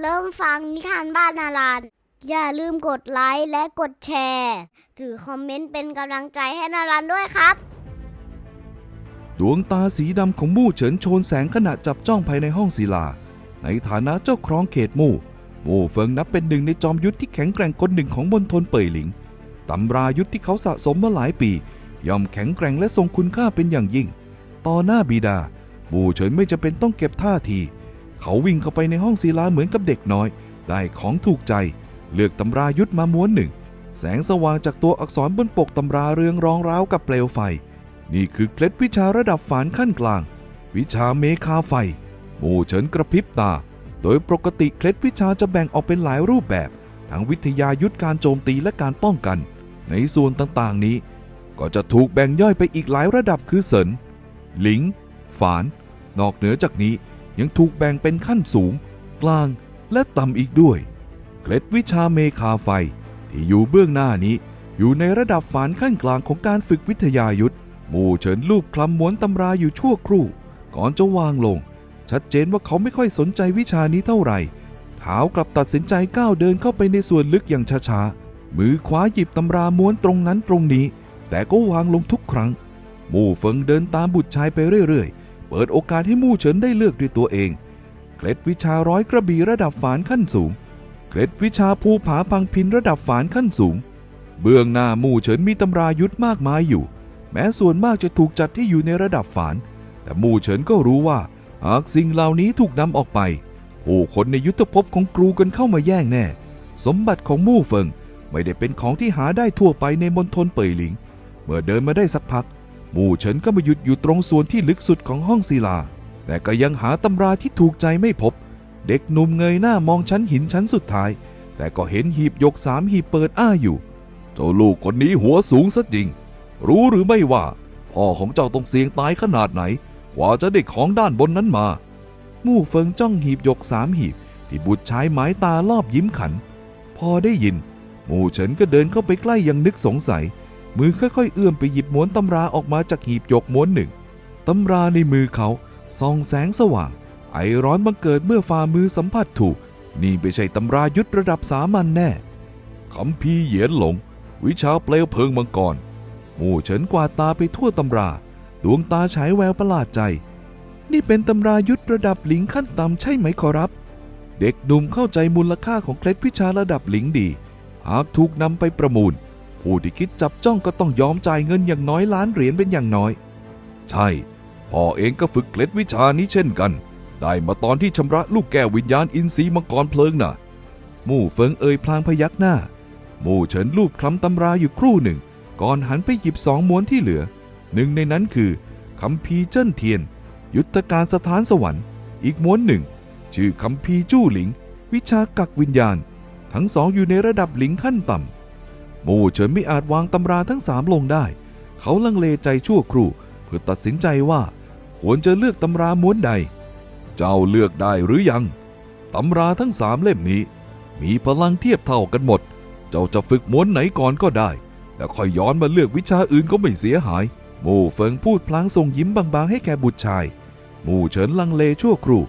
เริ่มฟังนิทานบ้านนารันอย่าลืมกดไลค์และกดแชร์หรือคอมเมนต์เป็นกำลังใจให้นารันด้วยครับ ดวงตาสีดำของมู่เฉินโชนแสงขณะจับจ้องภายในห้องศิลา ในฐานะเจ้าครองเขตมู่มู่เฟิงนับเป็นหนึ่งในจอมยุทธที่แข็งแกร่งคนหนึ่งของมณฑลเป่ยหลิงตำรายุทธที่เขาสะสมมาหลายปี ย่อมแข็งแกร่งและทรงคุณค่าเป็นอย่างยิ่ง ต่อหน้าบิดา มู่เฉินไม่จำเป็นต้องเก็บท่าที เขาวิ่งเข้าไปในห้องศิลาเหมือนกับเด็กน้อย ได้ของถูกใจ เลือกตำรายุทธมาม้วนหนึ่ง แสงสว่างจากตัวอักษรบนปกตำราเรืองรองร้าวกับเปลวไฟ นี่คือเคล็ดวิชาระดับฝานขั้นกลาง วิชาเมคาไฟ หมู่เฉินกระพริบตา โดยปกติเคล็ดวิชาจะแบ่งออกเป็นหลายรูปแบบ ทั้งวิทยายุทธการโจมตีและการป้องกัน ในส่วนต่างๆนี้ ก็จะถูกแบ่งย่อยไปอีกหลายระดับคือเสินหลิง ฝาน นอกเหนือจากนี้ ยังถูกแบ่งเป็นขั้นสูง กลางและต่ำอีกด้วย เคล็ดวิชาเมคาไฟ ที่อยู่เบื้องหน้านี้ อยู่ในระดับฝานขั้นกลางของการฝึกวิทยายุทธหมู่เฉินลูบคลำม้วนตำราอยู่ชั่วครู่ ก่อนจะวางลง ชัดเจนว่าเขาไม่ค่อยสนใจวิชานี้เท่าไหร่เท้ากลับตัดสินใจก้าวเดินเข้าไปในส่วนลึกอย่างช้าๆ มือขวาหยิบตำราม้วนตรงนั้นตรงนี้ แต่ก็วางลงทุกครั้งหมู่เฟิงเดินตามบุตรชายไปเรื่อยๆ เปิดโอกาสให้มู่เฉินได้เลือกด้วยตัวเอง เคล็ดวิชาร้อยกระบี่ระดับฝานขั้นสูง เคล็ดวิชาภูผาพังพินระดับฝานขั้นสูง เบื้องหน้ามู่เฉินมีตำรายุทธมากมายอยู่ แม้ส่วนมากจะถูกจัดให้อยู่ในระดับฝาน แต่มู่เฉินก็รู้ว่า หากสิ่งเหล่านี้ถูกนำออกไป ผู้คนในยุทธภพของกรูกันเข้ามาแย่งแน่ สมบัติของมู่เฟิงไม่ได้เป็นของที่หาได้ทั่วไปในมณฑลเป่ยหลิง เมื่อเดินมาได้สักพัก มู่เฉินก็มาหยุดอยู่ตรงส่วนที่ลึกสุดของห้องศิลา แต่ก็ยังหาตำราที่ถูกใจไม่พบ เด็กหนุ่มเงยหน้ามองชั้นหินชั้นสุดท้าย แต่ก็เห็นหีบยกสามหีบเปิดอ้าอยู่ เจ้าลูกคนนี้หัวสูงซะจริง รู้หรือไม่ว่า พ่อของเจ้าต้องเสี่ยงตายขนาดไหนกว่าจะได้ของด้านบนนั้นมา มู่เฟิงจ้องหีบยกสามหีบ ที่บุตรชายหมายตารอบยิ้มขัน พอได้ยินหมู่เฉินก็เดินเข้าไปใกล้อยังนึกสงสัย มือค่อยๆเอื้อมไปหยิบม้วนตำราออกมาจากหีบยกม้วนหนึ่งตำราในมือเขาส่องแสงสว่าง ไอร้อนบังเกิดเมื่อฝ่ามือสัมผัสถูก นี่ไม่ใช่ตำรายุทธระดับสามัญแน่คำพีเหยียนหลง วิชาเปลวเพลิงมังกรหมู่เฉินกวาดตาไปทั่วตำรา ดวงตาฉายแววประหลาดใจ นี่เป็นตำรายุทธระดับหลิงขั้นต่ำใช่ไหมขอรับ เด็กหนุ่มเข้าใจมูลค่าของเคล็ดวิชาระดับหลิงดี หากถูกนำไปประมูล ผู้ที่คิดจับจ้องก็ต้องยอมจ่ายเงินอย่างน้อยล้านเหรียญเป็นอย่างน้อย ใช่พ่อเองก็ฝึกเคล็ดวิชานี้เช่นกัน ได้มาตอนที่ชำระลูกแก้ววิญญาณอินทรีมังกรเพลิงน่ะ มู่เฟิงเอ่ยพลางพยักหน้า มู่เฉินรูปคลำตำราอยู่ครู่หนึ่ง ก่อนหันไปหยิบสองม้วนที่เหลือ หนึ่งในนั้นคือคำพีเจิ้นเทียน ยุทธการสถานสวรรค์ อีกม้วนหนึ่ง ชื่อคำพีจู้หลิง วิชากักวิญญาณ ทั้งสองอยู่ในระดับหลิงขั้นต่ำ มู่เฉินไม่อาจวางตำราทั้งสามลงได้ เขาลังเลใจชั่วครู่เพื่อตัดสินใจว่า ควรจะเลือกตำราม้วนใด เจ้าเลือกได้หรือยัง ตำราทั้งสามเล่มนี้ มีพลังเทียบเท่ากันหมด เจ้าจะฝึกม้วนไหนก่อนก็ได้ แล้วค่อยย้อนมาเลือกวิชาอื่นก็ไม่เสียหาย มู่เฟิงพูดพลางส่งยิ้มบางๆให้แก่บุตรชาย มู่เฉินลังเลชั่วครู่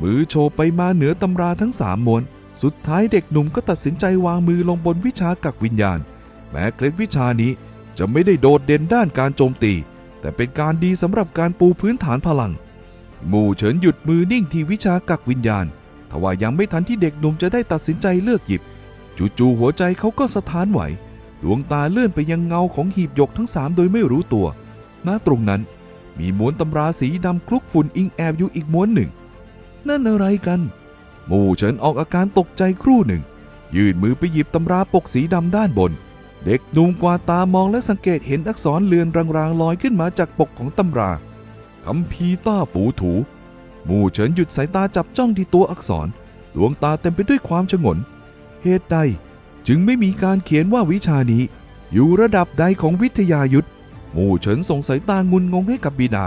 มือโชว์ไปมาเหนือตำราทั้งสามม้วน สุดท้ายเด็กหนุ่มก็ตัดสินใจวางมือลงบนวิชากักวิญญาณ แม้เคล็ดวิชานี้จะไม่ได้โดดเด่นด้านการโจมตี แต่เป็นการดีสำหรับการปูพื้นฐานพลัง หมู่เฉินหยุดมือนิ่งที่วิชากักวิญญาณทว่ายังไม่ทันที่เด็กหนุ่มจะได้ตัดสินใจเลือกหยิบ จู่ๆหัวใจเขาก็สะท้านไหว ดวงตาเลื่อนไปยังเงาของหีบหยกทั้งสามโดยไม่รู้ตัว ณ ตรงนั้น มีม้วนตำราสีดำคลุกฝุ่นอิงแอบอยู่อีกม้วนหนึ่ง นั่นอะไรกัน หมู่เฉินออกอาการตกใจครู่หนึ่ง ยื่นมือไปหยิบตำราปกสีดำด้านบน เด็กหนุ่มกวาดตามองและสังเกตเห็นอักษรเลือนรางๆลอยขึ้นมาจากปกของตำราคำพีต้าฝูถู หมู่เฉินหยุดสายตาจับจ้องที่ตัวอักษร ดวงตาเต็มไปด้วยความชงน เหตุใดจึงไม่มีการเขียนว่าวิชานี้ อยู่ระดับใดของวิทยายุทธหมู่เฉินส่งสายตางุนงงให้กับบิดา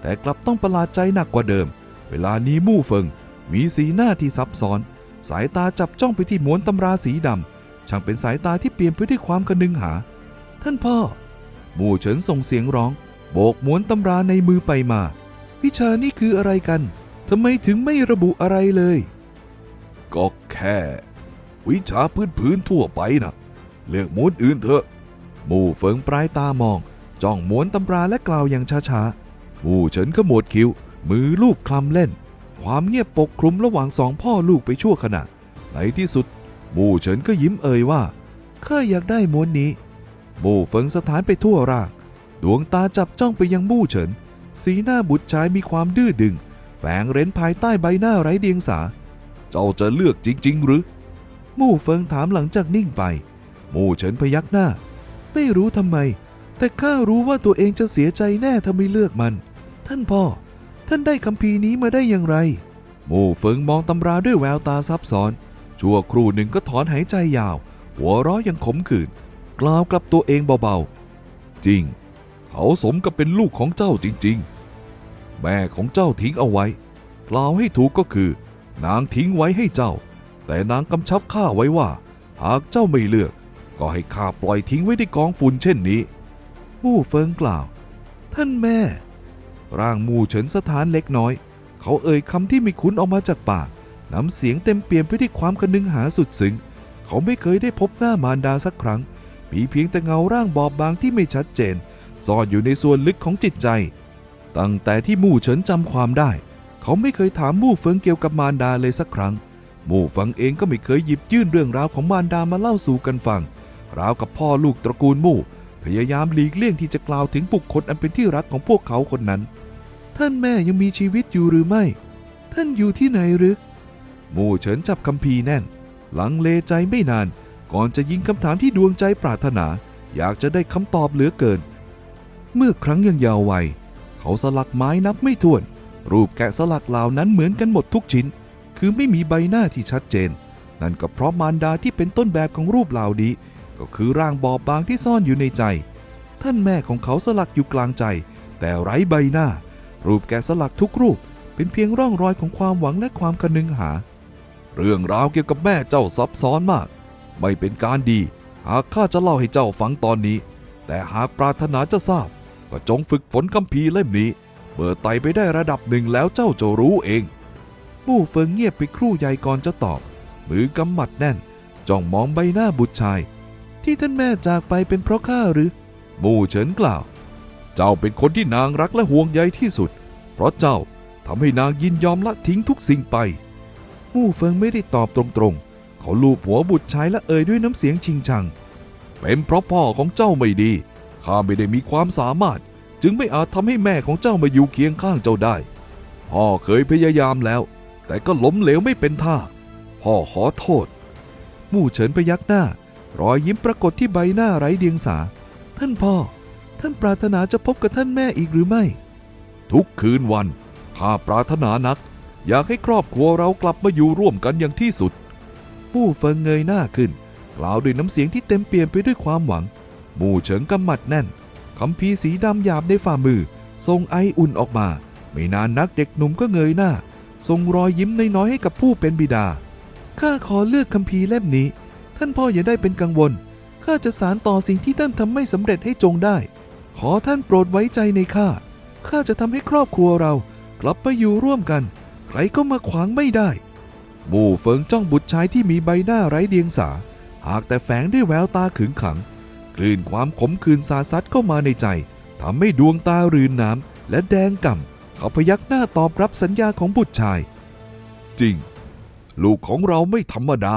แต่กลับต้องประหลาดใจหนักกว่าเดิม เวลานี้มู่เฟิงมีสีหน้าที่ซับซ้อน สายตาจับจ้องไปที่ม้วนตำราสีดำ ช่างเป็นสายตาที่เปลี่ยนไปด้วยความกระนึงหา ท่านพ่อ หมู่เฉินส่งเสียงร้อง โบกม้วนตำราในมือไปมา วิชานี่คืออะไรกันทำไมถึงไม่ระบุอะไรเลย ก็แค่ วิชาพื้นๆทั่วไปนะเลือกม้วนอื่นเถอะ หมู่เฟิงปลายตามอง จ้องม้วนตำราและกล่าวอย่างช้าๆ หมู่เฉินขมวดคิ้ว มือลูบคลำเล่น ความเงียบปกคลุมระหว่างสองพ่อลูกไปชั่วขณะในที่สุด มู่เฉินก็ยิ้มเอ่ยว่าข้าอยากได้ม้วนนี้ มู่เฟิงสถานไปทั่วร่าง ดวงตาจับจ้องไปยังมู่เฉิน สีหน้าบุตรชายมีความดื้อดึง แฝงเร้นภายใต้ใบหน้าไร้เดียงสา เจ้าจะเลือกจริง ๆ หรือ มู่เฟิงถามหลังจากนิ่งไป มู่เฉินพยักหน้า ไม่รู้ทำไม แต่ข้ารู้ว่าตัวเองจะเสียใจแน่ถ้าไม่เลือกมัน ท่านพ่อ ท่านได้คำพีนี้มาได้อย่างไร มู่เฟิงมองตำราด้วยแววตาซับซ้อน ชั่วครู่หนึ่งก็ถอนหายใจยาว หัวเราะยังขมขื่นกล่าวกับตัวเองเบาๆ จริง เขาสมกับเป็นลูกของเจ้าจริง ๆ แม่ของเจ้าทิ้งเอาไว้ กล่าวให้ถูกก็คือ นางทิ้งไว้ให้เจ้า แต่นางกำชับข้าไว้ว่า หากเจ้าไม่เลือก ก็ให้ข้าปล่อยทิ้งไว้ในกองฝุ่นเช่นนี้ มู่เฟิงกล่าว ท่านแม่ ร่างมู่เฉินสถานเล็กน้อย เขาเอ่ยคำที่ไม่คุ้นออกมาจากปาก น้ำเสียงเต็มเปี่ยมไปด้วยความกระนึงหาสุดซึ้งเขาไม่เคยได้พบหน้ามารดาสักครั้ง มีเพียงแต่เงาร่างบอบบางที่ไม่ชัดเจนซ่อนอยู่ในส่วนลึกของจิตใจ ตั้งแต่ที่มู่เฉินจำความได้ เขาไม่เคยถามมู่เฟิงเกี่ยวกับมารดาเลยสักครั้ง มู่ฟิงเองก็ไม่เคยหยิบยื่นเรื่องราวของมารดามาเล่าสู่กันฟัง ราวกับพ่อลูกตระกูลมู่ พยายามหลีกเลี่ยงที่จะกล่าวถึงบุคคลอันเป็นที่รักของพวกเขาคนนั้น ท่านแม่ยังมีชีวิตอยู่หรือไม่ ท่านอยู่ที่ไหนหรือ มู่เฉินจับคำพีแน่น หลังเลใจไม่นาน ก่อนจะยิงคำถามที่ดวงใจปรารถนา อยากจะได้คำตอบเหลือเกิน เมื่อครั้งยังยาววัย เขาสลักไม้นับไม่ถ้วน รูปแกะสลักเหล่านั้นเหมือนกันหมดทุกชิ้น คือไม่มีใบหน้าที่ชัดเจน นั่นก็เพราะมารดาที่เป็นต้นแบบของรูปเหล่านี้ ก็คือร่างบอบบางที่ซ่อนอยู่ในใจ ท่านแม่ของเขาสลักอยู่กลางใจ แต่ไร้ใบหน้า รูปแกะสลักทุกรูปเป็นเพียงร่องรอยของความหวังและความคนึงหา เรื่องราวเกี่ยวกับแม่เจ้าซับซ้อนมาก ไม่เป็นการดี หากข้าจะเล่าให้เจ้าฟังตอนนี้ แต่หากปรารถนาจะทราบ ก็จงฝึกฝนคัมภีร์เล่มนี้ เมื่อไต่ไปได้ระดับหนึ่งแล้วเจ้าจะรู้เองมู่เฟิงเงียบไปครู่ใหญ่ก่อนจะตอบ มือกำหมัดแน่นจ้องมองใบหน้าบุตรชาย ที่ท่านแม่จากไปเป็นเพราะข้าหรือ มู่เฉินกล่าว เจ้าเป็นคนที่นางรักและห่วงใยที่สุด เพราะเจ้าทำให้นางยินยอมละทิ้งทุกสิ่งไป มู่เฟิงไม่ได้ตอบตรงๆ เขาลูบหัวบุตรชายและเอ่ยด้วยน้ำเสียงชิงชัง เป็นเพราะพ่อของเจ้าไม่ดี ข้าไม่ได้มีความสามารถ จึงไม่อาจทำให้แม่ของเจ้ามาอยู่เคียงข้างเจ้าได้ พ่อเคยพยายามแล้ว แต่ก็ล้มเหลวไม่เป็นท่า พ่อขอโทษ มู่เฉินพยักหน้า รอยยิ้มปรากฏที่ใบหน้าไร้เดียงสา ท่านพ่อ ท่านปรารถนาจะพบกับท่านแม่อีกหรือไม่ ทุกคืนวันข้าปรารถนานัก อยากให้ครอบครัวเรากลับมาอยู่ร่วมกันอย่างที่สุด มู่เฟิงเงยหน้าขึ้น กล่าวด้วยน้ำเสียงที่เต็มเปี่ยมไปด้วยความหวัง มู่เฉิงกำมัดแน่นคำพีสีดำหยาบในฝ่ามือ ทรงไออุ่นออกมา ไม่นานนักเด็กหนุ่มก็เงยหน้า ทรงรอยยิ้มน้อยๆให้กับผู้เป็นบิดา ข้าขอเลือกคำพีเล่มนี้ ท่านพ่ออย่าได้เป็นกังวล ข้าจะสารต่อสิ่งที่ท่านทำไม่สำเร็จให้จงได้ ขอท่านโปรดไว้ใจในข้า ข้าจะทำให้ครอบครัวเรากลับมาอยู่ร่วมกัน ใครก็มาขวางไม่ได้ หมู่เฟิงจ้องบุตรชายที่มีใบหน้าไร้เดียงสา หากแต่แฝงด้วยแววตาขึงขัง คลื่นความขมขื่นสาซัดเข้ามาในใจทำให้ดวงตารืนน้ำและแดงก่ำเขาพยักหน้าตอบรับสัญญาของบุตรชาย จริง ลูกของเราไม่ธรรมดา